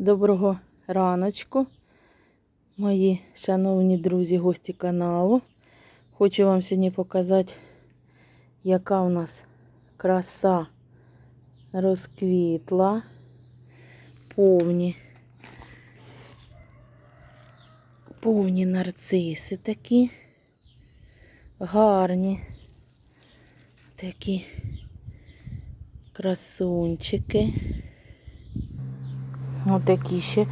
Доброго раночку, мої шановні друзі, гості каналу. Хочу вам сьогодні показати, яка у нас краса розквітла, повні, повні нарциси такі, гарні, такі красунчики. Отакі ще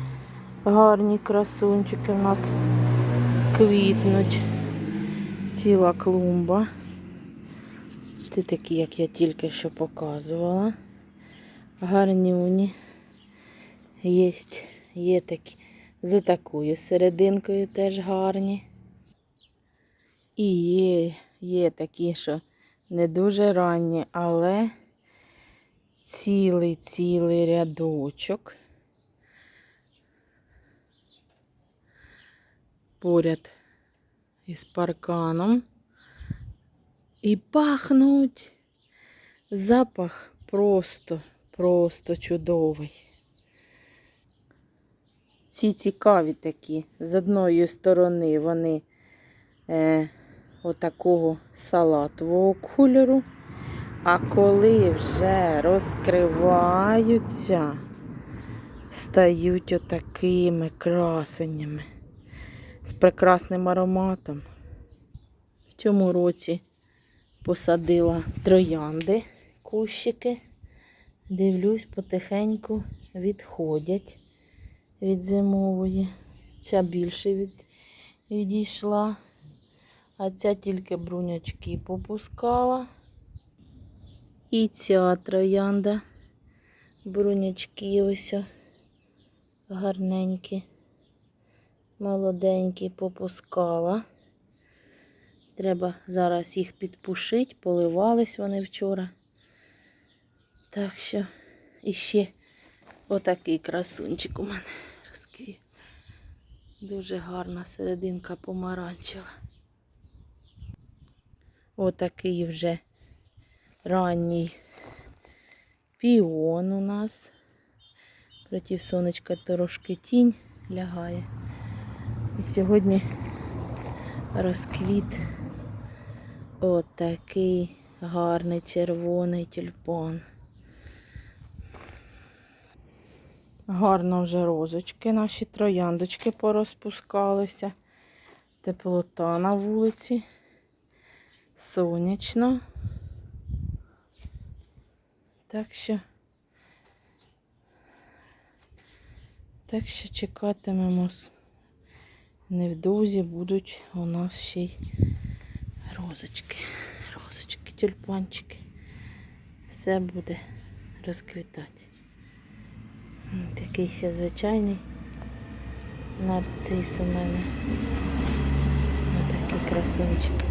гарні красунчики у нас квітнуть. Ціла клумба. Це такі, як я тільки що показувала. Гарнюні. Є, є такі за такою серединкою теж гарні. І є, є такі, що не дуже ранні, але цілий-цілий рядочок. Поряд із парканом. І пахнуть. Запах просто, просто чудовий. Ці цікаві такі. З одної сторони вони е, отакого салатового кольору. А коли вже розкриваються, стають отакими красеннями з прекрасним ароматом. В цьому році посадила троянди, кущики. Дивлюсь, потихеньку відходять від зимової. Ця більше від, відійшла, а ця тільки брунячки попускала. І ця троянда, брунячки ось гарненькі молоденькі попускала. Треба зараз їх підпушити, поливались вони вчора. Так що іще отакий красунчик у мене розквів. Дуже гарна серединка помаранчева. Отакий вже ранній піон у нас. Проти сонечка трошки тінь лягає. І сьогодні розквіт отакий гарний червоний тюльпан. Гарно вже розочки, наші трояндочки порозпускалися. Теплота на вулиці. Сонячно. Так що, так що чекатимемо. Невдовзі будуть у нас ще й розочки, розочки, тюльпанчики. Все буде розквітати. Такий ще звичайний нарцис у мене. Ось такий красунчик.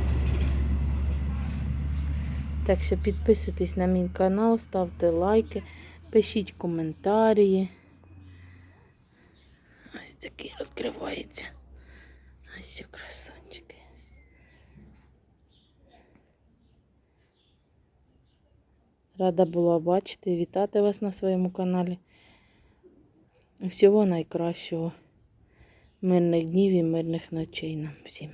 Так що підписуйтесь на мій канал, ставте лайки, пишіть коментарі. Ось такий розкривається. Ось красончики. Рада була бачити вітати вас на своєму каналі. Всього найкращого. Мирних днів і мирних ночей нам всім.